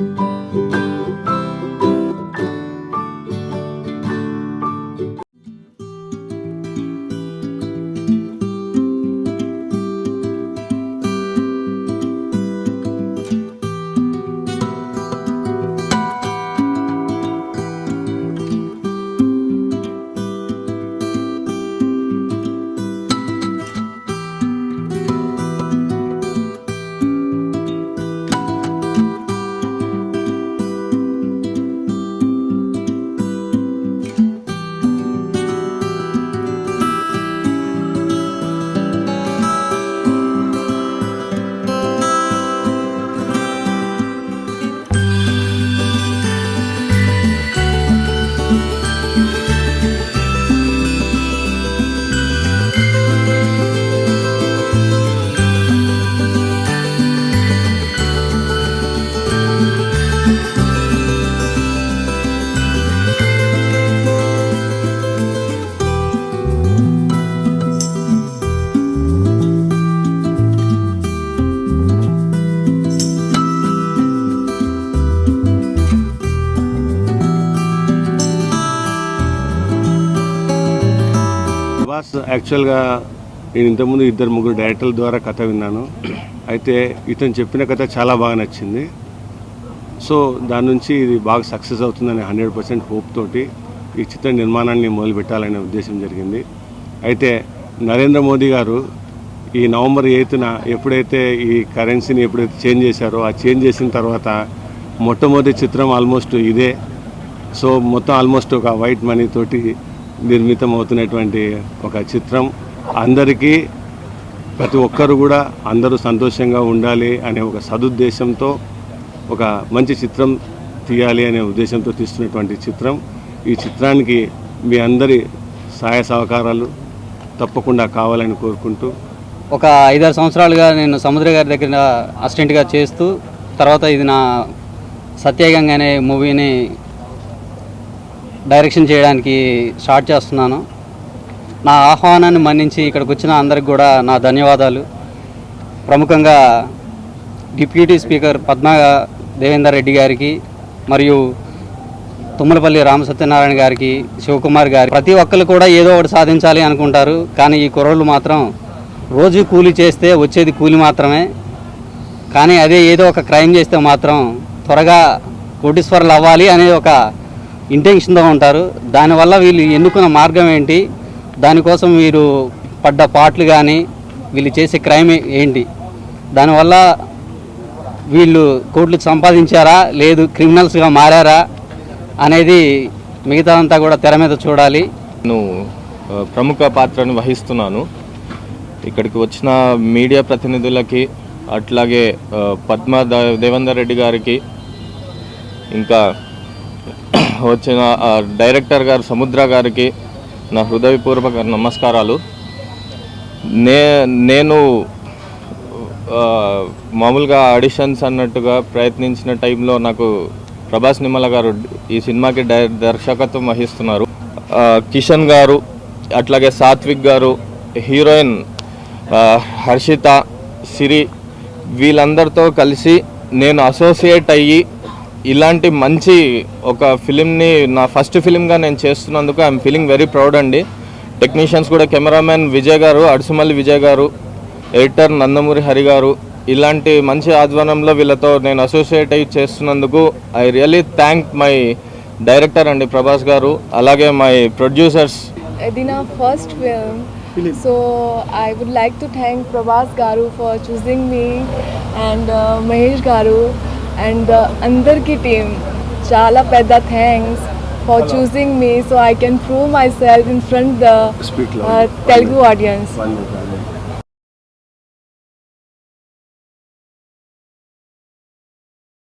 ప్రభాస్ యాక్చువల్గా నేను ఇంతకుముందు ఇద్దరు ముగ్గురు డైరెక్టర్ల ద్వారా కథ విన్నాను. అయితే ఇతను చెప్పిన కథ చాలా బాగా నచ్చింది. సో దాని నుంచి ఇది బాగా సక్సెస్ అవుతుందని హండ్రెడ్ పర్సెంట్ హోప్ తోటి ఈ చిత్ర నిర్మాణాన్ని మొదలు పెట్టాలనే ఉద్దేశం జరిగింది. అయితే నరేంద్ర మోదీ గారు ఈ నవంబర్ ఎయిత్న ఎప్పుడైతే ఈ కరెన్సీని ఎప్పుడైతే చేంజ్ చేశారో ఆ చేంజ్ చేసిన తర్వాత మొట్టమొదటి చిత్రం ఆల్మోస్ట్ ఇదే. సో మొత్తం ఆల్మోస్ట్ ఒక వైట్ మనీ తోటి నిర్మితం అవుతున్నటువంటి ఒక చిత్రం. అందరికీ ప్రతి ఒక్కరు కూడా అందరూ సంతోషంగా ఉండాలి అనే ఒక సదుద్దేశంతో ఒక మంచి చిత్రం తీయాలి అనే ఉద్దేశంతో తీస్తున్నటువంటి చిత్రం. ఈ చిత్రానికి మీ అందరి సహాయ సహకారాలు తప్పకుండా కావాలని కోరుకుంటూ ఒక ఐదారు సంవత్సరాలుగా నేను సముద్ర గారి దగ్గర అసిస్టెంట్గా చేస్తూ తర్వాత ఇది నా సత్యగంగ అనే మూవీని డైరెక్షన్ చేయడానికి స్టార్ట్ చేస్తున్నాను. నా ఆహ్వానాన్ని మన్నించి ఇక్కడికి వచ్చిన అందరికి కూడా నా ధన్యవాదాలు. ప్రముఖంగా డిప్యూటీ స్పీకర్ పద్మా దేవేందర్ రెడ్డి గారికి మరియు తుమ్మలపల్లి రామసత్యనారాయణ గారికి శివకుమార్ గారి ప్రతి ఒక్కరు కూడా ఏదో ఒకటి సాధించాలి అనుకుంటారు. కానీ ఈ కుర్రోళ్ళు మాత్రం రోజు కూలి చేస్తే వచ్చేది కూలి మాత్రమే. కానీ అదే ఏదో ఒక క్రైమ్ చేస్తే మాత్రం త్వరగా కోటీశ్వరులు అవ్వాలి అనే ఒక ఇంటెన్షన్తో ఉంటారు. దానివల్ల వీళ్ళు ఎన్నుకున్న మార్గం ఏంటి? దానికోసం వీరు పడ్డ పాటలు కానీ వీళ్ళు చేసే క్రైమ్ ఏంటి? దానివల్ల వీళ్ళు కోట్లు సంపాదించారా? లేదు క్రిమినల్స్గా మారారా? అనేది మిగతాదంతా కూడా తెర మీద చూడాలి. నేను ప్రముఖ పాత్రను వహిస్తున్నాను. ఇక్కడికి వచ్చిన మీడియా ప్రతినిధులకి అట్లాగే పద్మ దేవేందర్ రెడ్డి గారికి ఇంకా వచ్చిన డైరెక్టర్ గారు సముద్ర గారికి నా హృదయపూర్వక నమస్కారాలు. నే నేను మామూలుగా ఆడిషన్స్ అన్నట్టుగా ప్రయత్నించిన టైంలో నాకు ప్రభాస్ నిమ్మల గారు ఈ సినిమాకి డై దర్శకత్వం వహిస్తున్నారు. కిషన్ గారు అట్లాగే సాత్విక్ గారు హీరోయిన్ హర్షిత సిరి వీళ్ళందరితో కలిసి నేను అసోసియేట్ అయ్యి ఇలాంటి మంచి ఒక ఫిలింని నా ఫస్ట్ ఫిలింగా నేను చేస్తున్నందుకు ఐఎమ్ ఫీలింగ్ వెరీ ప్రౌడ్ అండి. టెక్నీషియన్స్ కూడా కెమెరామెన్ విజయ్ గారు అడుసుమల్లి విజయ్ గారు ఎడిటర్ నందమూరి హరి గారు ఇలాంటి మంచి ఆధ్వర్యంలో వీళ్ళతో నేను అసోసియేట్ అయ్యి చేస్తున్నందుకు I really thank my director అండి ప్రభాస్ గారు అలాగే మై ప్రొడ్యూసర్స్. ఇది నా first film so I would like to thank Prabhas గారు for choosing me and Mahesh గారు. అండ్ అందరికీ టీమ్ చాలా పెద్ద thanks for choosing me so I can prove myself in front the Speak loud. Telugu audience One more time.